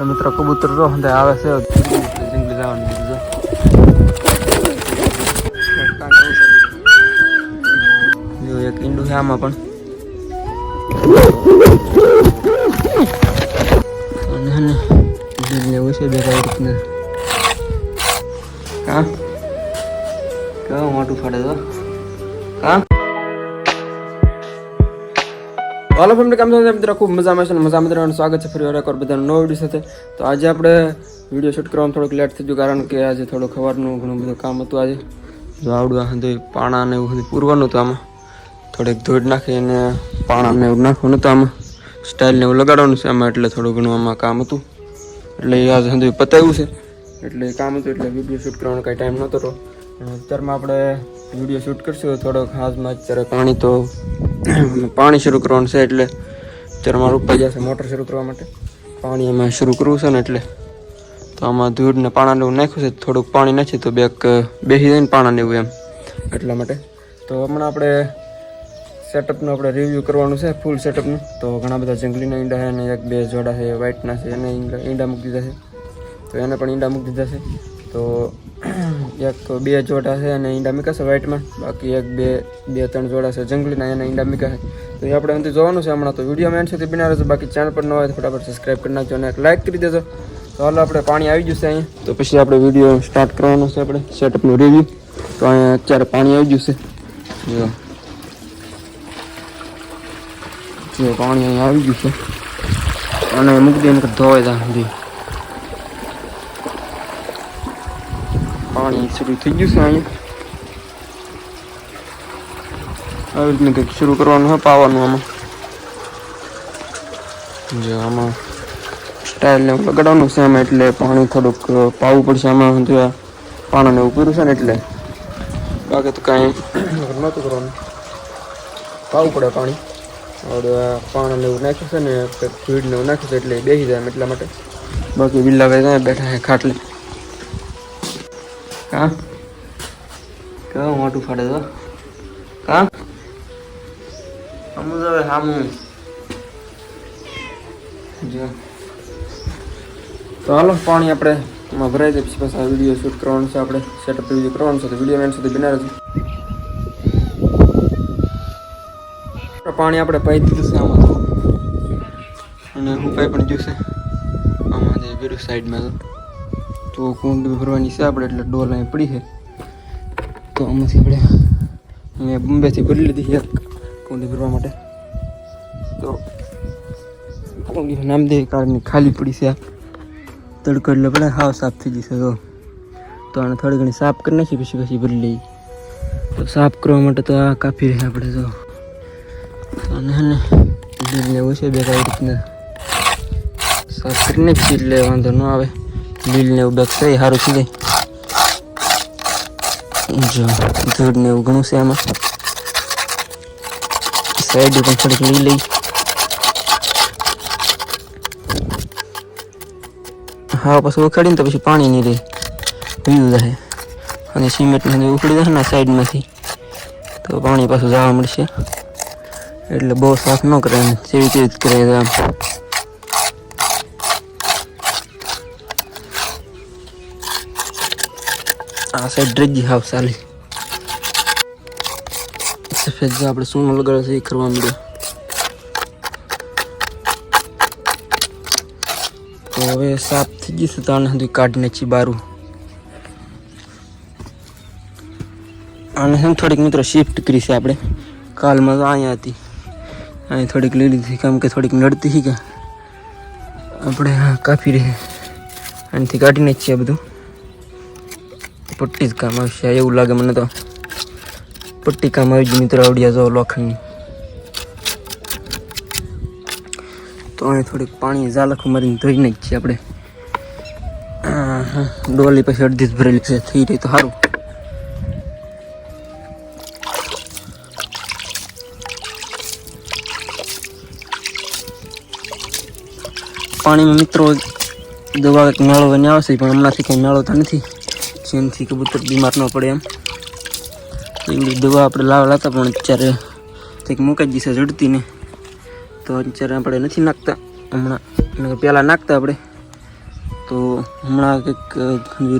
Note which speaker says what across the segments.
Speaker 1: તો મિત્રો કબૂતર જો હંધે આવે છે. જંગલી એક ઈંડું છે આમાં પણ. અને હે ને બીજને ઓછે દેખાય રીતના કા? કેવું મોટું ફાડે તો? હાલો ફેમિલી, કામ સાથે મિત્રો, ખૂબ મજામાં છે મજામાં રહેવાનું. સ્વાગત છે ફરી વાર એકવાર બધાનો નવો વીડિયો સાથે. તો આજે આપણે વીડિયો શૂટ કરવાનું થોડુંક લેટ થઈ ગયું કારણ કે આજે થોડું ખવારનું ઘણું બધું કામ હતું આજે. જો આવડું આ બધું પાણા ને એવું બધું પૂરવાનું હતું આમાં. થોડીક ધોઈ નાખી અને પાણા ને એવું નાખવાનું હતું આમાં. સ્ટાઇલ ને એવું લગાડવાનું છે આમાં, એટલે થોડું ઘણું આમાં કામ હતું. એટલે આજે સુધી પતાવ્યું છે. એટલે કામ હતું, એટલે વીડિયો શૂટ કરવાનો કાંઈ ટાઈમ નહોતો તો અત્યારમાં આપણે વીડિયો શૂટ કરશું થોડોક હાથમાં અત્યારે પાણી તો પાણી શરૂ કરવાનું છે એટલે અત્યારે મારું ઉપર જશે મોટર શરૂ કરવા માટે. પાણી એમાં શરૂ કરવું છે ને એટલે તો આમાં ધૂળ ને પાણા એવું નાખ્યું છે, થોડુંક પાણી નાખી તો બેક બેસી જાય ને પાણા એવું એમ. એટલા માટે તો હમણાં આપણે સેટઅપનું આપણે રિવ્યૂ કરવાનું છે ફૂલ સેટઅપનું તો ઘણા બધા જંગલીના ઈંડા છે અને એક બે જોડા છે વ્હાઇટના છે, એને ઈંડા મૂકી દીધા છે. તો એને પણ ઈંડા મૂકી દીધા છે. તો એક, બે જોડા છે અને ઈંડા મૂક્યા છે વ્હાઇટમાં બાકી એક, બે બે, ત્રણ જોડા છે જંગલીના એના ઈંડા મૂક્યા છે. તો એ આપણે અંતે જોવાનું છે હમણાં. તો વીડિયો મેન સુધી બનાવે છે બાકી ચેનલ પર ન હોય તો ફટાફટ સબસ્ક્રાઈબ કરી નાખજો અને એક લાઇક કરી દેજો. તો હાલ આપણે પાણી આવી જશે અહીંયા. તો પછી આપણે વીડિયો સ્ટાર્ટ કરવાનો છે આપણે સેટઅપનું રિવ્યૂ તો અહીંયા અત્યારે પાણી આવી જશે જો. જો પાણી અહીંયા આવી ગયું છે. અને મૂકી નકર ધોવાય ત્યાં સુધી. પાણી શરૂ થઈ ગયું છે અહીંયા આવી રીતનું કંઈક શરૂ કરવાનું હોય પાવાનું આમાં જો આમાં સ્ટાઇલ ને એવું લગાડવાનું છે આમાં એટલે પાણી થોડુંક પાવું પડશે આમાં જો પાણાને પૂરું છે ને એટલે બાકી તો કાંઈ નહોતું કરવાનું પાવું પડે પાણી પાણી એવું નાખ્યું છે ને ફીડ ને એવું નાખ્યું છે એટલે બેસી જાય એટલા માટે બાકી બિલ્લાભાઈ ત્યાં બેઠા છે ખાટલે કા? કેવું મોટું ફાડે તો? કા? અમુક હવે સામું જો. તો હાલો, પાણી આપણે એમાં ભરાઈ દે પછી પાછા વીડિયો શૂટ કરવાનો છે, આપણે સેટઅપ વીડિયો કરવાનું છે, તો વીડિયો મેન સુધી બિના રહેજો. પાણી આપણે પાઈ દીધું છે આમાં. અને હુકાઈ પણ જોશે. આમાં જે બીરું સાઈડમાં તો. તો કુંડ ભરવાની છે આપણે, એટલે ડોલ અહીં પડી છે. તો આમાંથી આપણે મેં બોમ્બેથી ભરી લીધી એક કુંડી ભરવા માટે. તો કુંડી નામદેવ કારની ખાલી પડી છે તડકો એટલે પડે હાવ સાફ થઈ જશે તો. તો આને થોડી ઘણી સાફ કરી નાખી, પછી પછી ભરી લઈએ. તો સાફ કરવા માટે તો આ કાફી રહ્યા આપણે તો. અને હે ને લીલને ઓછે બે કઈ રીતના સાફ કરી નાખીએ એટલે વાંધો ન આવે. લીલને એવું બેગ થઈ સારું થઈ જાય જો ધૂળ ને એવું ઘણું છે આમાં. સાઈડ પણ થોડીક લઈ લઈ. હા, પછી ઉખાડીને તો પછી પાણી નહીં રહે પીવું રહે અને સિમેન્ટને ઉખડી જશે ને સાઈડમાંથી. તો પાણી પાછું જવા મળશે. એટલે બહુ સાફ ન કરે એમ જેવી તેવી જ કરે આમ. આ સાઈડ ડ્રેજી હાવ ચાલી. સફેદ જે આપણે સોનું લગાડે છે એ કરવા મળ્યો તો હવે સાફ થઈ ગયું છે તો આને સુધી કાઢીને નાખી બારું. આને છે થોડીક મિત્રો શિફ્ટ કરી છે આપણે. કાલમાં તો અહીંયા હતી. અહીં થોડીક લીલી હતી કેમ કે થોડીક નડતી હતી કે. આપણે કાપી રહી આનાથી કાઢી છીએ બધું. પટ્ટી જ કામ આવશે. એવું લાગે મને તો. પટ્ટી કામ આવી ગઈ મિત્રો આવડ્યા જો લોખંડની. તો અહીં થોડીક પાણી ઝાલખ મારીને ધોઈ નાખીએ આપણે. ડોલી પછી અડધી જ ભરેલી છે. થઈ રહી તો સારું. પાણીમાં મિત્રો દવા એક મેળો આવશે, પણ હમણાંથી કંઈ મેળવતા નથી. જેમથી કબૂતર બીમાર ન પડે એમ. એવી દવા આપણે લાવેલા હતા પણ અત્યારે કંઈક મુકાઈ જશે જડતી ને. તો અત્યારે આપણે નથી નાખતા. હમણાં પહેલાં નાખતા આપણે. તો હમણાં કંઈક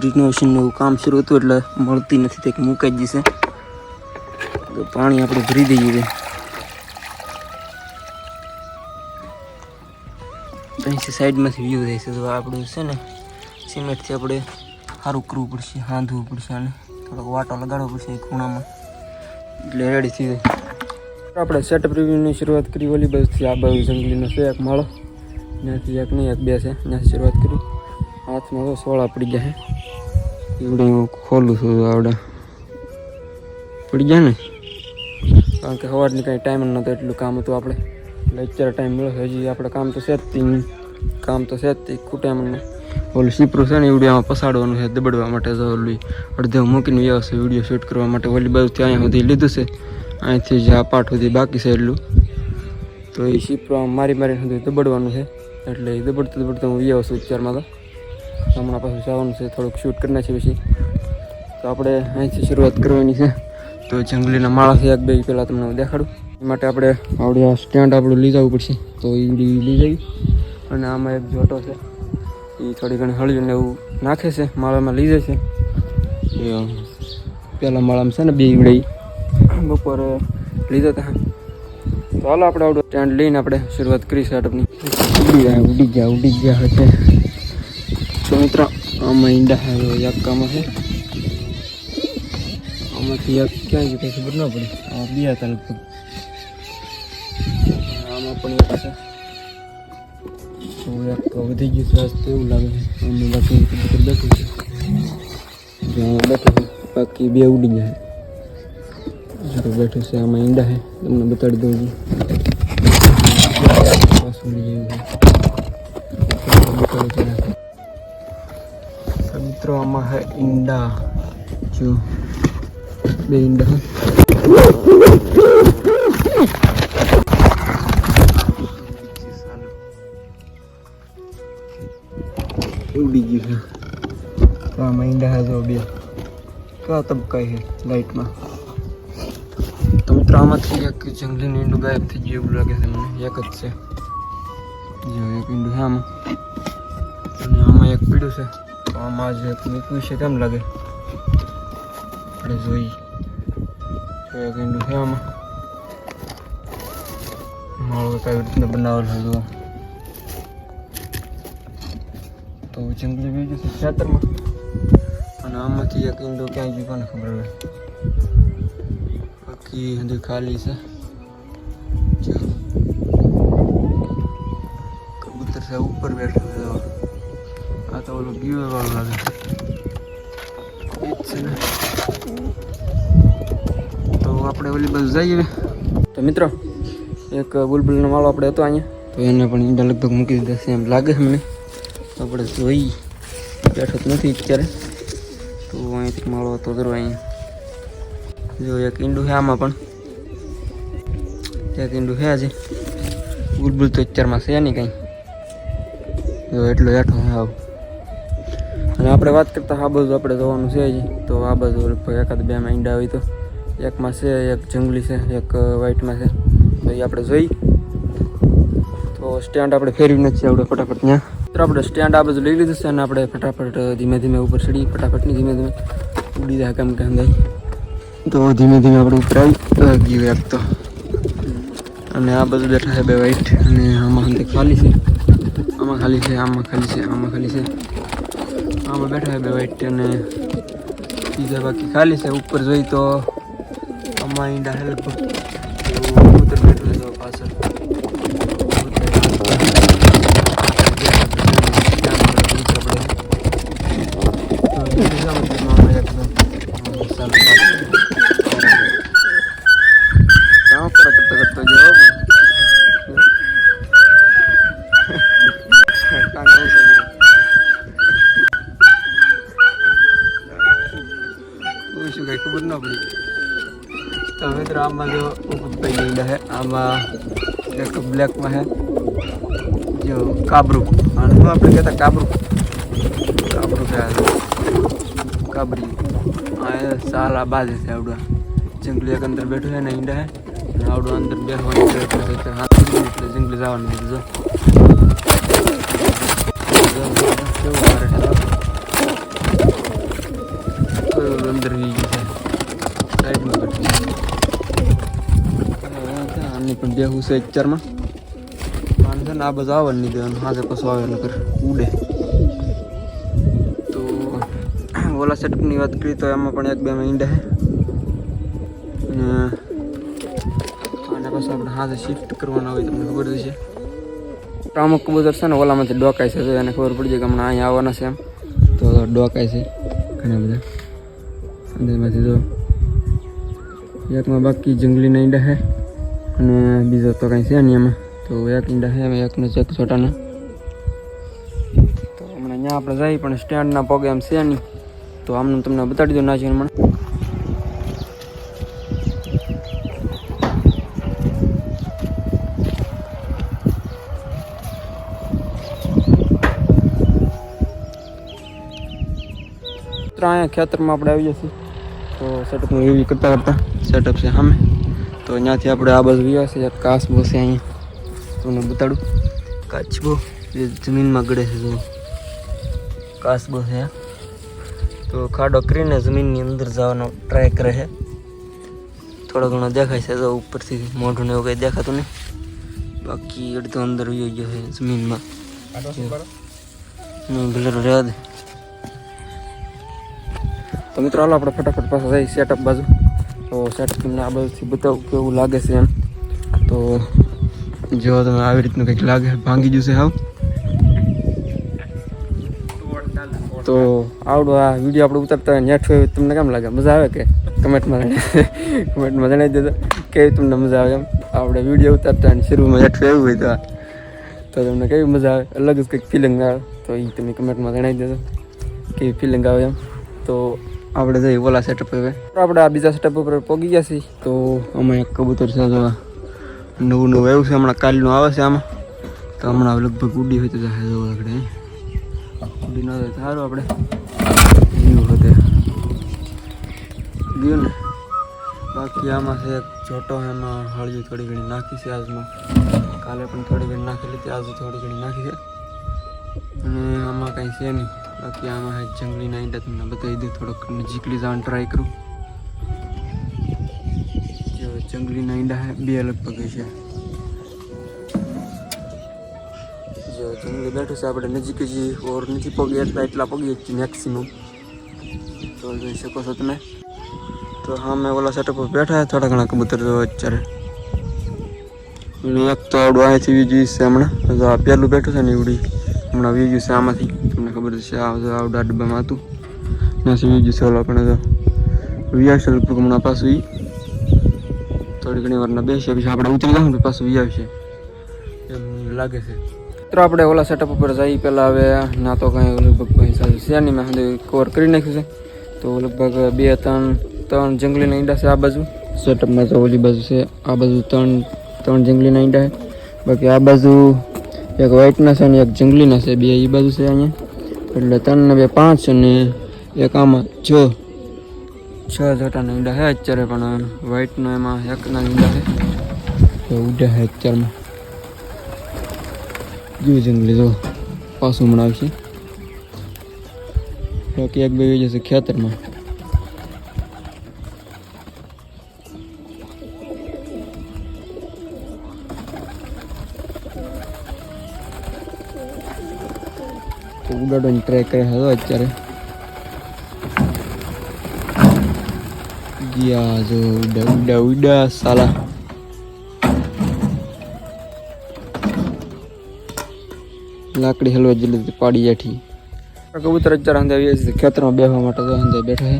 Speaker 1: રિનોવેશનનું કામ શરૂ હતું એટલે મળતી નથી તે મુકાઈ જશે. તો પાણી આપણે ભરી દઈએ અહીંથી સાઈડમાંથી વ્યૂ થાય છે તો આપણું છે ને સિમેન્ટથી આપણે સારું કરવું પડશે, હાંધવું પડશે અને થોડોક વાટો લગાડવો પડશે એ ખૂણામાં. એટલે રેડી થઈ જાય. આપણે સેટઅપ રિવ્યુની શરૂઆત કરી ઓલી બાજુથી આ બાજુ જંગલીનો છે, એક માળો. ત્યાંથી એક નહીં, એક બે છે. ત્યાંથી શરૂઆત કરી. હાથમાં તો સોળા પડી ગયા છે. એવડે હું ખોલું છું આવડે. પડી ગયા ને? કારણ કે સવારની કાંઈ ટાઈમ નહોતો, એટલું કામ હતું આપણે. એટલે અત્યારે ટાઈમ મળ્યો હજી આપણે કામ તો છે જ કામ તો છે જ ખૂટે એમને ઓલું સીપરું છે ને વિડીયોમાં પસાડવાનું છે, દબડવા માટે તો ઓલું અડધે મૂકીને વ્યવસ્થિત વીડિયો શૂટ કરવા માટે. ઓલી બાજુથી અહીંયા સુધી લીધું છે. અહીંથી જે આ પાઠ સુધી બાકી છે એટલું. તો એ સીપરો મારી મારીને સુધી દબડવાનું છે. એટલે એ દબડતું દબડતું હું વ્યવસ્થિત વિચારમાં તો હમણાં પાછું જવાનું છે, થોડુંક શૂટ કરી નાખીએ પછી. તો આપણે અહીંથી શરૂઆત કરવાની છે. તો જંગલીના માળાથી એક, બે પહેલાં તમને હું દેખાડું. એ માટે આપણે આવડે સ્ટેન્ડ આપણું લઈ જવું પડશે. તો એ લઈ જઈ અને આમાં એક જોટો છે. એ થોડી ઘણી હળીયું ને એવું નાખે છે માળામાં જાય છે. એ પહેલાં માળામાં છે ને બે ઈવડે બપોરે લીધા હતા તો હાલો આપણે આવડો સ્ટેન્ડ લઈને આપણે શરૂઆત કરી સેટઅપની ઉડી ગયા ઉડી ગયા ઉડી ગયા હશે. તો મિત્ર આમાં ઈંડા હે યક્કામાં છે. આમાંથી એક ક્યાં ગયું કંઈ ખબર ન પડી. આ બે હતા લગભગ. આમાં પણ એક છે. એક વધી ગયું શ્વાસ તો એવું લાગે છે આમાં બાકી કબૂતર બેઠું છે. જો આમાં બેઠું છે, બાકી બે ઉડી જાય સારું બેઠું છે, આમાં ઈંડા છે, તમને બતાડી દઉં શ્વાસ મિત્રો, આમાં છે ઈંડા. જો બે ઈંડા. ઉડી ગયું તો આ ઈંડા હાજો બે. કેવા તબકાય છે લાઈટમાં. તો મિત્રો, આમાંથી એક જંગલી ઈંડું ગાયબ થઈ ગયું એવું લાગે છે મને. એક જ છે. જો એક ઈંડું છે આમાં. આમાં એક પીડું છે. તો આમાં જ એક છે. કેમ લાગે? આપણે જોઈ. જો એક ઈંડું છે આમાં. માળો કઈ રીતના બનાવેલો છે તો જંગલી બીજું છે ખેતરમાં. અને આમાંથી એક ઈંડો ક્યાંય ગયું કોને ખબર હોય. બાકી હજી ખાલી છે. કબૂતર છે ઉપર બેઠો છે. આ તો ઓલું ગીવે વાળું લાગે. છે ને. તો આપણે ઓલી બાજુ જઈએ. તો મિત્રો, એક બુલબુલનો માળો આપણે હતો અહીંયા. તો એને પણ ઈંડા લગભગ મૂકી દીધા છે એમ લાગે છે મને. આપણે જોઈ બેઠો તો નથી અત્યારે. તો અહીંથી માળો તો ધરો અહીંયા. જો એક ઈંડું છે આમાં પણ. એક ઈંડું છે આજે. બુલબુલ તો અત્યારમાં છે નહીં કંઈ. જો એટલો બેઠો હે અને આપણે વાત કરતા આ બાજુ આપણે જવાનું છે તો આ બાજુ એકાદ બેમાં ઈંડા હોય તો. એકમાં છે, એક જંગલી છે, એક વ્હાઈટમાં છે. તો એ આપણે જોઈ. તો સ્ટેન્ડ આપણે ફેરવી નથી આપણે ફટાફટ ત્યાં. તો આપણે સ્ટેન્ડ આ બાજુ લઈ લીધું છે અને આપણે ફટાફટ ધીમે ધીમે ઉપર ચડી ફટાફટની ધીમે ધીમે ઉડી જાય કેમ કે અંદર. તો ધીમે ધીમે આપણે ઉપર આવી ગયું એક તો. અને આ બધું બેઠા છે બે વાઈટ અને આમાં ખાલી છે. આમાં ખાલી છે, આમાં ખાલી છે, આમાં ખાલી છે. આમાં બેઠા છે બે વાઈટ અને બીજા બાકી ખાલી છે. ઉપર જોઈ તો આમાં ઈંડા હેલ્પ છે પાછળ. તો મિત્રો આમાં જો ઉપરભાઈ ઈંડા છે આમાં એક બ્લેકમાં છે જો કાબરું અને શું આપણે કહેતા કાબરું કાબરું આ. કાબરી આ સારા બાજે છે આવડું જંગલી એક અંદર બેઠું છે ને ઈંડા છે આવડું અંદર બેસવાનું પ્રયત્ન કરે છે હાથ એટલે જંગલી જવાનું જો. કેવું મારે અંદર રહી ગયું છે સાઈડમાં કરી આની પણ બેહું છે એક વાંધો ને આ બધું આવવા નહીં દેવાનું હાથે કશું આવે નકર ઉડે. તો ઓલા સેટઅપની વાત કરી તો એમાં પણ એક બે ઈંડા છે અને આને પાછું આપણે હાથે શિફ્ટ કરવાના હોય તમને ખબર છે અમુક કબૂતર છે ને ઓલામાંથી ડોકાય છે, તો એને ખબર પડી જાય કે હમણાં અહીંયા આવવાના છે એમ. તો ડોકાય છે ઘણા બધા. તો એકમાં બાકી જંગલીના ઈંડા છે અને બીજો તો કાંઈ છે નહીં એમાં. તો એક ઈંડા છે એક એકનો ચેક છોટાના તો હમણાં અહીંયા આપણે જઈએ પણ સ્ટેન્ડના પગે એમ છે નહીં. તો આમનું તમને બતાડી દો નાચીને મને. અહીંયા ખેતરમાં આપણે આવી જશું તો સેટઅપ એવી કરતા કરતા સેટઅપ છે સામે. તો અહીંયાથી આપણે આ બાજુ વ્યા છે કાસ છે અહીંયા તમને બતાડું. કાચબો જે જમીનમાં ગળે છે જો કાચબો છે તો ખાડો કરીને જમીનની અંદર જવાનો ટ્રાય કરે છે. થોડો ઘણો દેખાય છે તો ઉપરથી મોઢું ને એવું કંઈ દેખાતું નહીં. બાકી અડધો અંદર વયો ગયો છે જમીનમાં. ભલે રહેવા તો મિત્રો હાલો આપણે ફટાફટ પાછા જઈએ સેટઅપ બાજુ. તો સેટ તમને આ બાજુથી બતાવું કેવું લાગે છે એમ. તો જો તમે આવી રીતનું કંઈક લાગે, ભાંગી જશે હાવ. તો આવડો આ વીડિયો આપણે ઉતારતા હોય નેઠ હોય તમને કેમ લાગે? મજા આવે કે? કમેન્ટમાં કમેન્ટમાં જણાવી દેજો. કેવી તમને મજા આવે એમ? આપણે વીડિયો ઉતારતા હોય શરૂમાં નેટ એવું હોય તો તમને કેવી મજા આવે? અલગ જ કંઈક ફિલિંગ આવે. તો એ તમે કમેન્ટમાં જણાવી દેજો. કેવી ફિલિંગ આવે એમ? તો આપણે જઈએ ઓલા સેટઅપ હવે. આપણે આ બીજા સેટઅપ ઉપર પહોંચી ગયા છીએ. તો આમાં એક કબૂતર છે નવું નવું આવ્યું છે. હમણાં કાલનું આવે છે આમાં. તો હમણાં લગભગ ઉડી હોય તો જાય જો આપણે. ઉડી ન જાય સારું આપણે. ગયું હતે. ગયું ને? બાકી આમાં છે છોટો એમાં હળદી થોડી ઘણી નાખી છે આજમાં. કાલે પણ થોડી ઘણી નાખેલી હતી આજે થોડી ઘણી નાખી છે. અને આમાં કાંઈ છે નહીં. બાકી આમાં હે જંગલીના ઈંડા, તમને બતાવી દઉં, થોડોક નજીકલી જવાનું ટ્રાય કરું. જો જંગલીના ઈંડા હે, બે પગે છે જો જંગલી બેઠું છે, આપણે નજીક જ ઓર નથી પગે એટલા એટલા પગી જ મેક્સિમમ તો જોઈ શકો છો તમે. તો હા, મેં ઓલા સેટઅપ પર બેઠા થોડા ઘણા કબૂતર જોવા અત્યારે. એક તો આવડું અહીંથી વીજ્યું છે હમણાં. તો આ બેઠું છે ને, એવડી. હમણાં વીજ્યું છે આમાંથી. ખબર છે આ આવડા ડબ્બામાં હતું. ના વીજ્યું છે ઓલા આપણે તો છે લગભગ હમણાં પાછું એ થોડી ઘણી વારના બેસીએ પછી આપણે ઉતરી જાઉં ને પાછું આવશે. એમ લાગે છે. તો આપણે ઓલા સેટઅપ ઉપર જઈ પહેલાં હવે. ના તો કાંઈ લગભગ કંઈ સારું છે નહીં મેં કવર કરી નાખ્યું છે. તો લગભગ બે ત્રણ ત્રણ જંગલીના ઈંડા છે આ બાજુ. સેટઅપમાં તો ઓલી બાજુ છે આ બાજુ ત્રણ ત્રણ જંગલીના ઈંડા છે. બાકી આ બાજુ એક વ્હાઇટના છે અને એક જંગલીના છે. બે એ બાજુ છે અહીંયા. એટલે ત્રણને બે પાંચ અને એક આમાં છ છ જટાના ઈંડા છે અત્યારે પણ વ્હાઈટનો એમાં એકના ઈંડા છે તો ઉડ્યા છે અત્યારમાં. જેવું જંગલી જો. પાછું હમણાં આવશે. બાકી એક બે જશે ખેતરમાં. તો ઉડાડવાની ટ્રાય કરે હતો અત્યારે. ગયા જો ઉડા ઉડા ઉડા, સાલા. લાકડી હલવા જેટલી પાડી જાઠી. કબૂતર અત્યારે અંદર આવીએ છીએ ખેતરમાં બેસવા માટે તો અંદર બેઠા છે.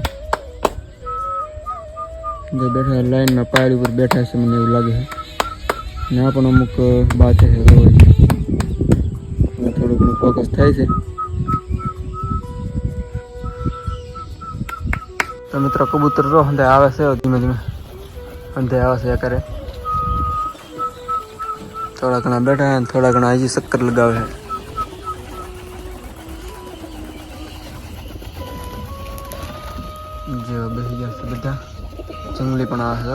Speaker 1: જે બેઠા લાઈનમાં પાયડ ઉપર બેઠા છે મને એવું લાગે છે. ને પણ અમુક બાત છે થોડું ઘણું ફોકસ થાય છે. તો મિત્રો કબૂતર જો અંધે આવે છે, ધીમે ધીમે. અંધે આવે છે કરે થોડા ઘણા બેઠા છે થોડા ઘણા હજી ચક્કર લગાવે છે. જેવા બેસી ગયા છે બધા. જંગલી પણ આવે છે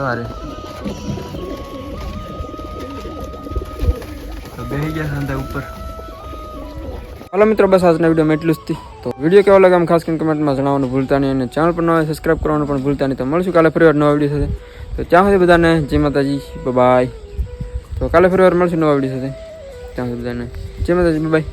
Speaker 1: અરે બેસી ગયા છે અંદર ઉપર. હાલો મિત્રો, બસ આજના વિડીયોમાં એટલું જ તો વીડિયો કેવો લાગે આમ ખાસ કરીને કમેન્ટમાં જણાવવાનું ભૂલતા નહીં અને ચેનલ પર નવા સબસ્ક્રાઈબ કરવાનું પણ ભૂલતા નહીં. તો મળશું કાલે ફરી વાર નવા વીડિયો સાથે. તો ત્યાં સુધી બધાને જય માતાજી બાય તો કાલે ફરી વાર મળશું નવા વીડિયો સાથે. ત્યાં સુધી બધાને જય માતાજી બાય